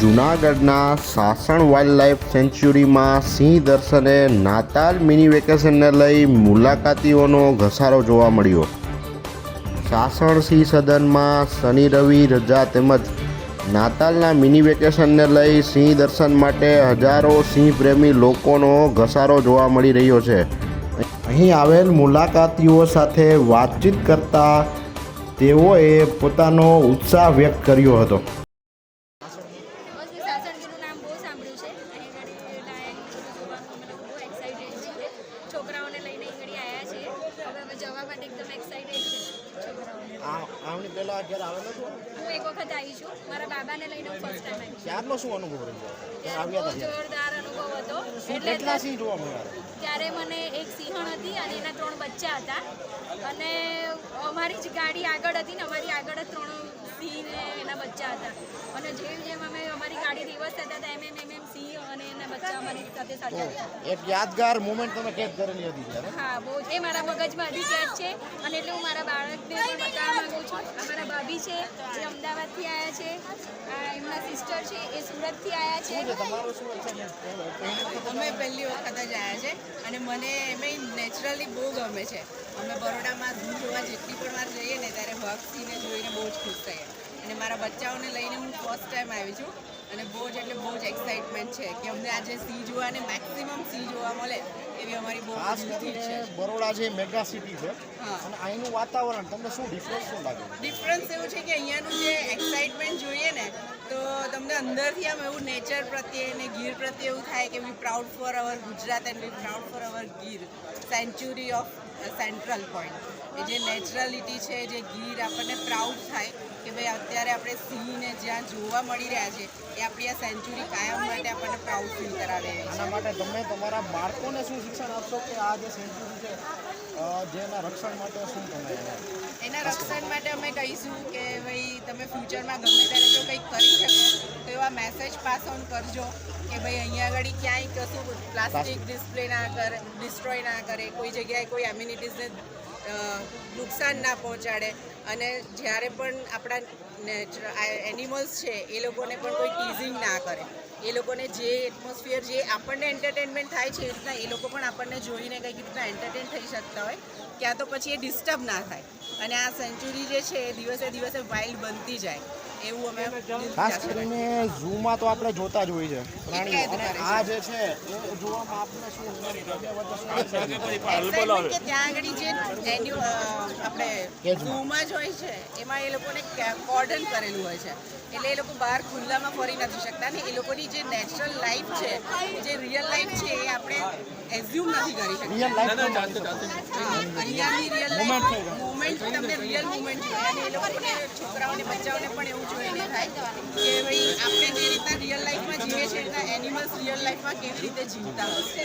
જૂનાગઢના સાસણ વાઇલ્ડલાઇફ સેન્ચ્યુરીમાં સિંહ દર્શને નાતાલ મિની વેકેશનને લઈ મુલાકાતીઓનો ઘસારો જોવા મળ્યો. સાસણ સિંહ સદનમાં શનિ, રવિ, રજા તેમજ નાતાલના મિની વેકેશનને લઈ સિંહ દર્શન માટે હજારો સિંહ પ્રેમી લોકોનો ઘસારો જોવા મળી રહ્યો છે. અહીં આવેલ મુલાકાતીઓ સાથે વાતચીત કરતા તેઓએ પોતાનો ઉત્સાહ વ્યક્ત કર્યો હતો બસ મેં સાસણગીરનું નામ બહુ સાંભળ્યું છે અહીં આગળ લાયન બધું જોવાનું અમે લોકો બહુ એક્સાઇટેડ છીએ છોકરાઓને લઈને અહીં આગળ આવ્યા છીએ હવે અમે જવા માટે એકદમ એક્સાઇટેડ છે છોકરાઓને પહેલા ઘેર આવેલો છો. હું એક વખત આવી છું. મારા બાબાને લઈને હું ફર્સ્ટ ટાઈમ આવી ત્યારનો શું અનુભવ રહ્યો? આવ્યા બહુ જોરદાર અનુભવ હતો. એટલે કેટલા સિંહ જોવા મળ્યા? ત્યારે મને એક સિંહણ હતી અને એના ત્રણ બચ્ચા હતા. અને અમારી જ ગાડી આગળ હતી ને અમારી આગળ જ ત્રણ સિંહ ને એના બચ્ચા હતા. અને જેમ જેમ અમે થતા હતા એમ એમ એમ અને એના બચ્ચા અમારી સાથે સાથે એક યાદગાર મુમેન્ટ તમે કેદ કરેલી હતી ત્યારે? હા બહુ એ મારા મગજમાં હજી કેદ છે. અને એટલે હું મારા બાળકને પણ બતાવવા માંગુ છું. અમારા ભાભી છે જે અમદાવાદથી આવ્યા છે. આ એમના સિસ્ટર છે એ સુરતથી આવ્યા છે. અમે પહેલી વખત જ આવ્યા છે અને મને એમ નેચરલી બહુ ગમે છે. અમે બરોડામાં ધૂમ જોવા જેટલી પણ વાર જઈએ ને ત્યારે ભક્તિને જોઈને બહુ જ ખુશ થઈએ. અને મારા બચ્ચાઓને લઈને હું ફર્સ્ટ ટાઈમ આવી છું. અને બહુ જ એટલે બહુ જ એક્સાઇટમેન્ટ છે કે અમને આજે સી જોવા અને મેક્સિમમ સી જોવા મળે એવી અમારી બહુ ખાસ છે. બરોડા જે મેગા સિટી છે અને અહીંનું વાતાવરણ તમને શું ડિફરન્સ શું લાગે? ડિફરન્સ એવું છે કે અહીંયાનું જે એક્સાઇટમેન્ટ જોઈએ અંદરથી આમ એવું નેચર પ્રત્યે ને ગીર પ્રત્યે એવું થાય કે we proud for our Gujarat and we proud for our Gir. Century of central point એ જે નેચરલિટી છે, જે ગીર આપણને પ્રાઉડ થાય કે ભાઈ અત્યારે આપણે સિંહને જ્યાં જોવા મળી રહ્યા છે, એ આપણી આ સેન્ચુરી કાયમ માટે આપણને પ્રાઉડ ફીલ કરાવે આના માટે તમે તમારા બાળકોને શું શિક્ષણ આપશો કે આ જે સેન્ચુરી છે જેના રક્ષણ માટે શું તમે રક્ષણ માટે અમે કહીશું કે ભાઈ તમે ફ્યુચરમાં ગમે ત્યારે જો કંઈક કરી શકો તો એવા મેસેજ પાસ ઓન કરજો કે ભાઈ અહીંયા આગળ ક્યાંય કશું પ્લાસ્ટિક ડિસ્પ્લે ના કરે ડિસ્ટ્રોય ના કરે કોઈ જગ્યાએ કોઈ એમ્યુનિટીઝને નુકસાન ના પહોંચાડે. અને જ્યારે પણ આપણા એનિમલ્સ છે એ લોકોને પણ કોઈ ટીઝિંગ ના કરે. એ લોકોને જે એટમોસ્ફિયર જે આપણને એન્ટરટેનમેન્ટ થાય છે એ રીતના એ લોકો પણ આપણને જોઈને કંઈક રીતના એન્ટરટેન થઈ શકતા હોય. ક્યાં તો પછી એ ડિસ્ટર્બ ના થાય. અને આ સેન્ચુરી જે છે એ દિવસે દિવસે વાઇલ્ડ બનતી જાય. એવું અમે ખાસ કરીને ઝૂમાં તો આપણે જોતા જ હોય છે પ્રાણીઓ. અને આ જે છે એ જોવામાં શું ત્યાં આગળ જે એન્યુ- આપણે. ઝૂમાં જ હોય છે. એમાં એ લોકોને કોર્ડન કરેલું હોય છે. એટલે એ લોકો બહાર ખુલ્લામાં ફરી નથી શકતા ને એ લોકોની જે નેચરલ લાઈફ છે જે રિયલ લાઈફ છે એ આપણે એઝ્યુમ નથી કરી શકતા. અહીંયાની રિયલ લાઈફ મુમેન્ટ તમને રિયલ મુમેન્ટ જોઈએ. અને એ લોકોને છોકરાઓને બચ્ચાઓને પણ એવું જોઈને થાય કે ભાઈ આપણે જે રીતના રિયલ લાઈફમાં જીવે છીએ એ રીતના એનિમલ્સ રિયલ લાઈફમાં કેવી રીતે જીવતા હશે?